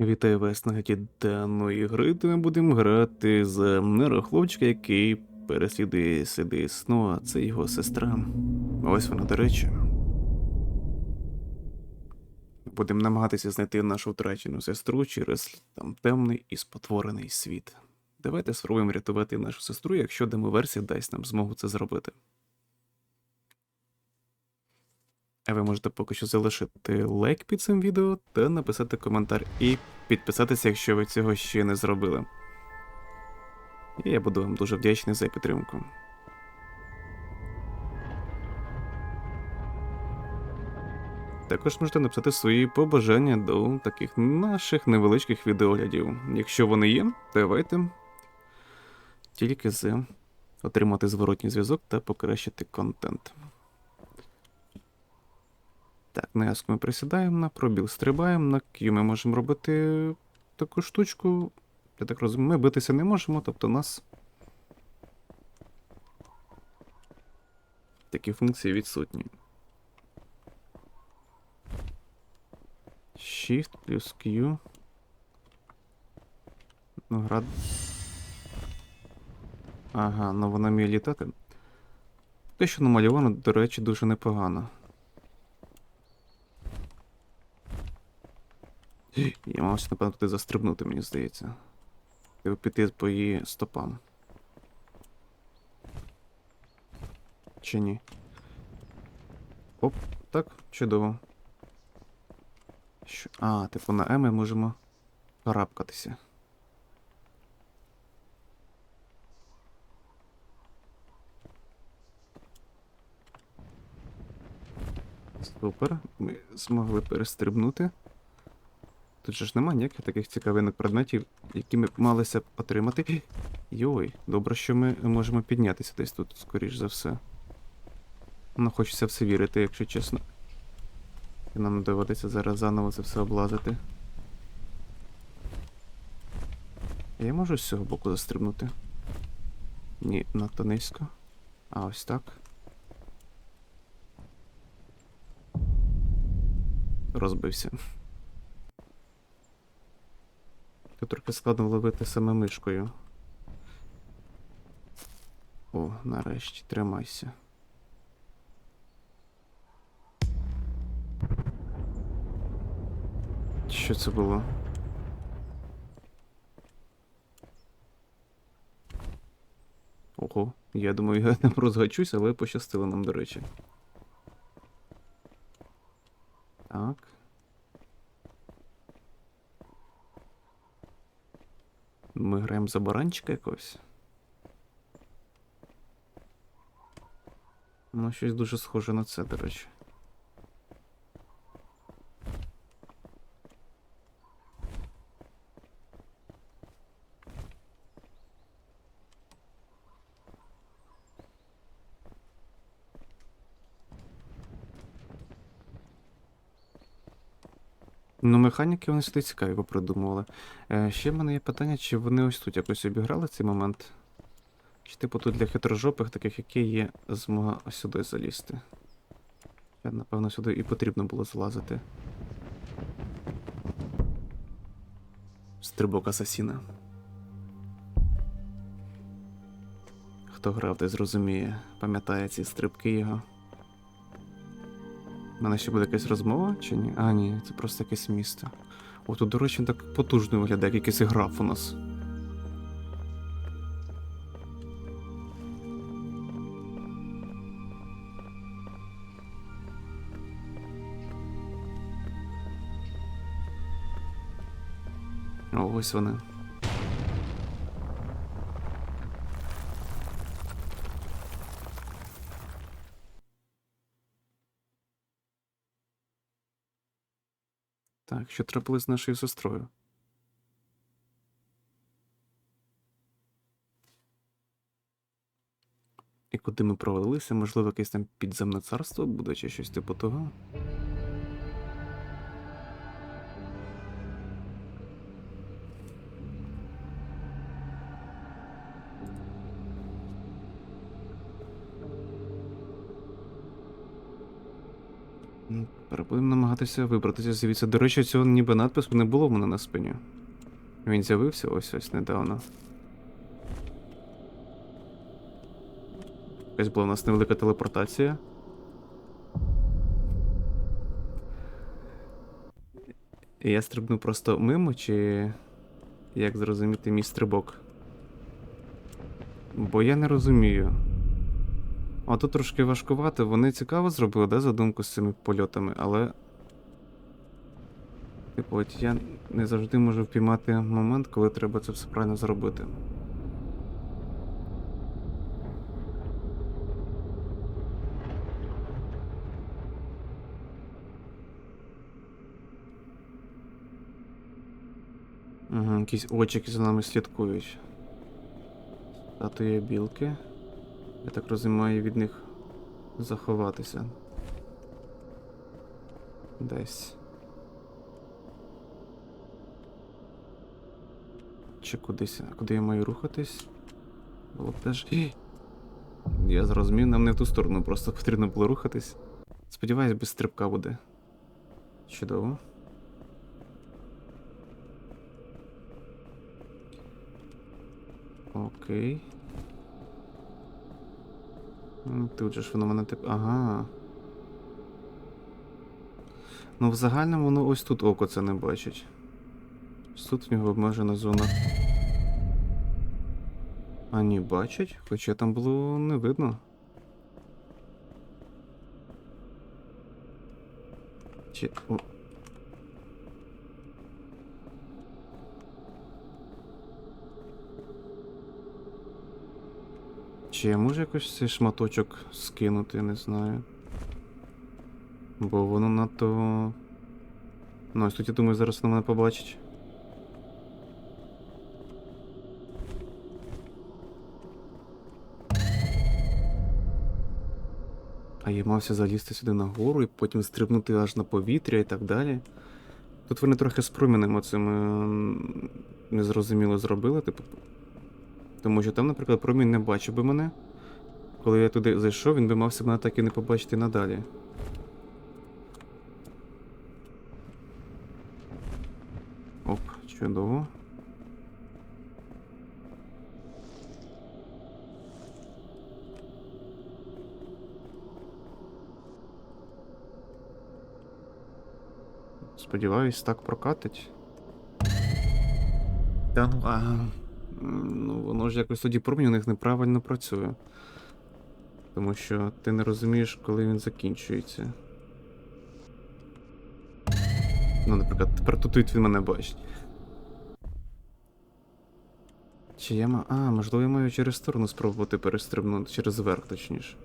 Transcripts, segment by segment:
Вітаю вас на гляді даної гри, де ми будемо грати з нейрохлопчика, який переслідує сліди сну, а це його сестра. Ось вона, до речі. Будемо намагатися знайти нашу втрачену сестру через там темний і спотворений світ. Давайте спробуємо рятувати нашу сестру, якщо демоверсія дасть нам змогу це зробити. А ви можете поки що залишити лайк під цим відео та написати коментар і підписатися, якщо ви цього ще не зробили. І я буду вам дуже вдячний за підтримку. Також можете написати свої побажання до таких наших невеличких відеоглядів. Якщо вони є, давайте тільки з отримати зворотній зв'язок та покращити контент. Так, на яску ми присідаємо, на пробіл стрибаємо, на Q ми можемо робити таку штучку. Я так розумію, ми битися не можемо, тобто у нас такі функції відсутні. Shift плюс Q. Ну, град. Ага, ну вона вміє літати. Те, що намальовано, до речі, дуже непогано. Я мався, напевно, туди застрибнути, мені здається. Треба піти по її стопам. Чи ні? Оп, так, чудово. Що? А, типу на Е ми можемо карабкатися. Супер. Ми змогли перестрибнути. Тут же ж немає ніяких таких цікавинок предметів, які ми малися б отримати. Йой, добре, що ми можемо піднятися десь тут, скоріш за все. Ну, хочеться все вірити, якщо чесно. І нам доводиться зараз заново це все облазити. Я можу з цього боку застрибнути? Ні, надто низько. А ось так. Розбився. Тут трохи складно ловити саме мишкою. О, нарешті, тримайся. Що це було? Ого, я думаю, я там розгачусь, але пощастило нам, до речі. Так. Ми граємо за баранчика якогось. Ну, щось дуже схоже на це, до речі. Ну, механіки вони сюди цікаво придумували. Е, ще в мене є питання, чи вони ось тут якось обіграли цей момент? Чи типу тут для хитрожопих, таких як я, є змога сюди залізти. Я, напевно, сюди і потрібно було залазити. Стрибок асасіна. Хто грав, той зрозуміє, пам'ятає ці стрибки його. У мене ще буде якась розмова чи ні? А, ні, це просто якесь місто. О, тут, до речі, так потужно виглядає, як якийсь граф у нас. Ось вони. Так, що трапилось з нашою сестрою? І куди ми провалилися? Можливо, якесь там підземне царство буде чи щось типу того. Будемо намагатися вибратися звідси. До речі, цього ніби надпису не було в мене на спині. Він з'явився ось ось недавно. Якась була у нас невелика телепортація. Я стрибну просто мимо, чи як зрозуміти мій стрибок? Бо я не розумію. А тут трошки важкувато, вони цікаво зробили, да, задумку з цими польотами, але. Типу, от я не завжди можу впіймати момент, коли треба це все правильно зробити. Угу, якісь очики за нами слідкують. Статуя білки. Я так розумію, від них заховатися. Десь. Чи кудись. Куди я маю рухатись? Було б теж. Я зрозумів, нам не в ту сторону, просто потрібно було рухатись. Сподіваюсь, без стрибка буде. Чудово. Окей. Ну, Тут же ж воно мене тип. Ага. Ну, в загальному воно ось тут око це не бачить. Тут в нього обмежена зона. А ні, бачить, хоча там було не видно. Чи. Чи я можу якось цей шматочок скинути, не знаю. Бо воно надто. Ну, ось тут я думаю, зараз воно мене побачить. А я мався залізти сюди нагору і потім стрибнути аж на повітря і так далі. Тут вони трохи з промінем оцим незрозуміло зробили, типу. Тому що там, наприклад, промінь не бачив би мене. Коли я туди зайшов, він би мався мене так і не побачити надалі. Оп, чудово. Сподіваюсь, так прокатить. Та ну, а, ну воно ж якось тоді промінь у них неправильно працює. Тому що ти не розумієш, коли він закінчується. Ну, наприклад, тепер тут він мене бачить. Чи я ма. А, можливо, я маю через сторону спробувати перестрибнути, через верх, точніше.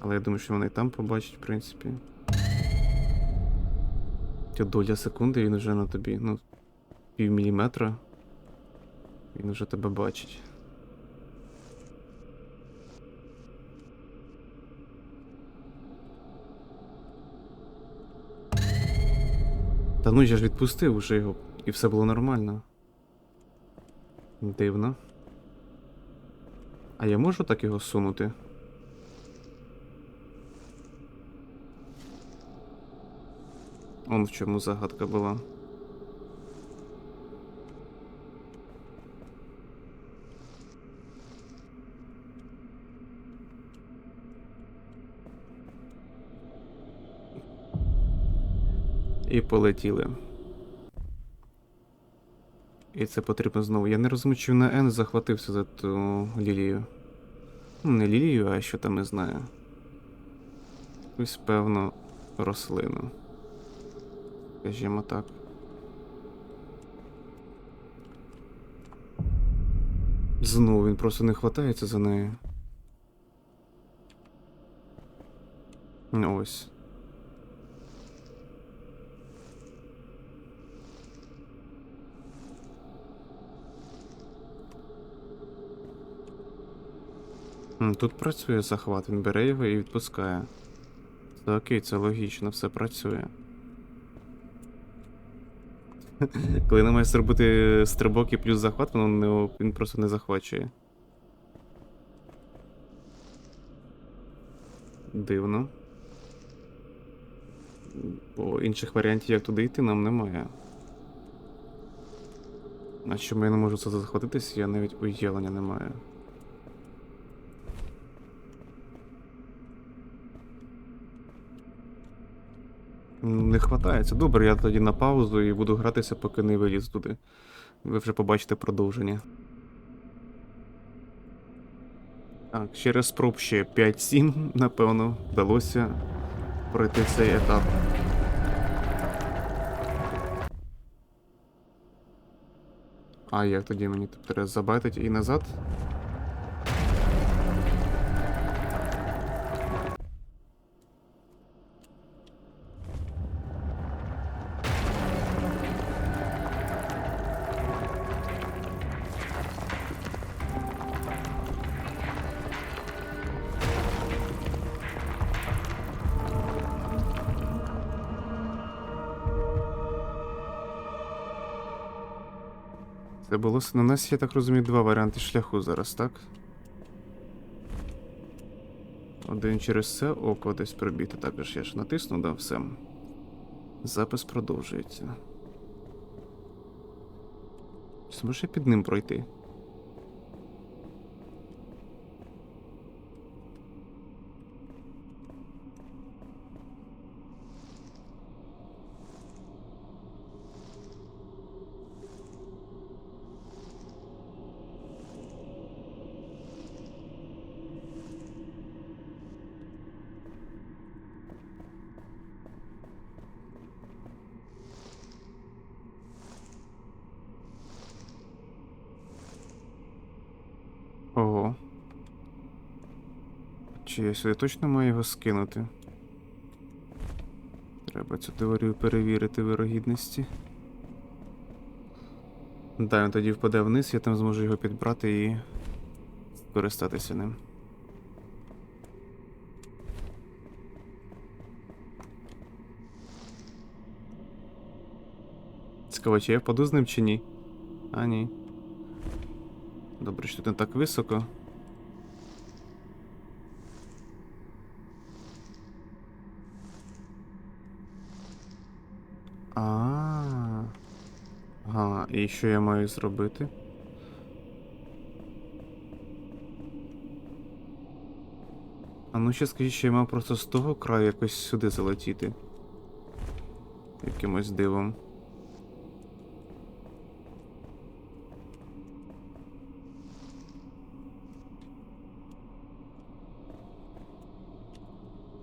Але я думаю, що вони і там побачать, в принципі. Тя доля секунди він вже на тобі, ну, пів міліметра. Він вже тебе бачить. Та ну я ж відпустив уже його, і все було нормально. Дивно. А я можу так його сунути? Он в чому загадка була. І полетіли. І це потрібно знову. Я не розумію, чи на N захватився за ту лілію. Ну, не лілію, а що там не знаю. Якусь певну рослину. Скажімо так. Знову він просто не хватається за нею. Ось. Тут працює захват, він бере його і відпускає. Це окей, це логічно, все працює. Коли намагаєш зробити стрибок і плюс захват, воно не, він просто не захвачує. Дивно. Бо інших варіантів, як туди йти, нам немає. А чому я не можу це захватитись, я навіть уявлення не маю. Не хватається. Добре, я тоді на паузу і буду гратися, поки не виліз туди. Ви вже побачите продовження. Так, через спроб ще 5-7, напевно, вдалося пройти цей етап. А як тоді мені треба забайтить і назад? Це було. На нас, я так розумію, два варіанти шляху зараз, так? Один через це око десь пробіти. Також я ж натисну, да, все. Запис продовжується. Я під ним пройти? Ого. Чи я сюди точно маю його скинути? Треба цю теорію перевірити вирогідності. Да, він тоді впаде вниз, я там зможу його підбрати і скористатися ним. Цікаво, чи я впаду з ним чи ні? А, ні. Добре, що тут не так високо. А. Ага, і що я маю зробити? А ну ще скажіть, що я мав просто з того краю якось сюди залетіти. Якимось дивом.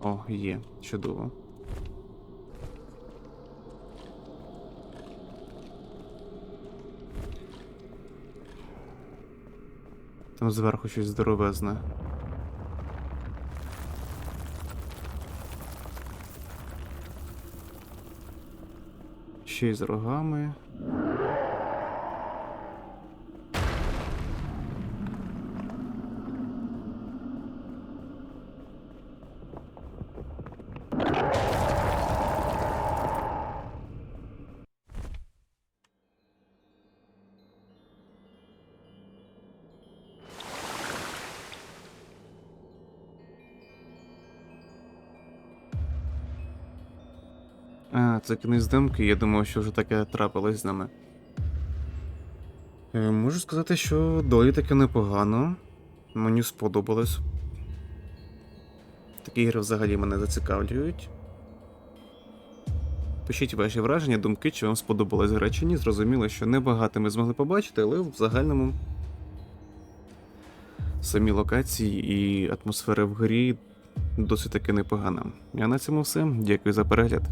О, є, чудово. Там зверху щось здоровезне. Ще й з рогами. Це кінець демки, я думав, що вже таке трапилось з нами. Е, можу сказати, що доволі таки непогано. Мені сподобалось. Такі ігри взагалі мене зацікавлюють. Пишіть ваші враження, думки, чи вам сподобалась гра чи ні. Зрозуміло, що небагато ми змогли побачити, але в загальному самі локації і атмосфера в грі досить таки непогана. А на цьому все. Дякую за перегляд.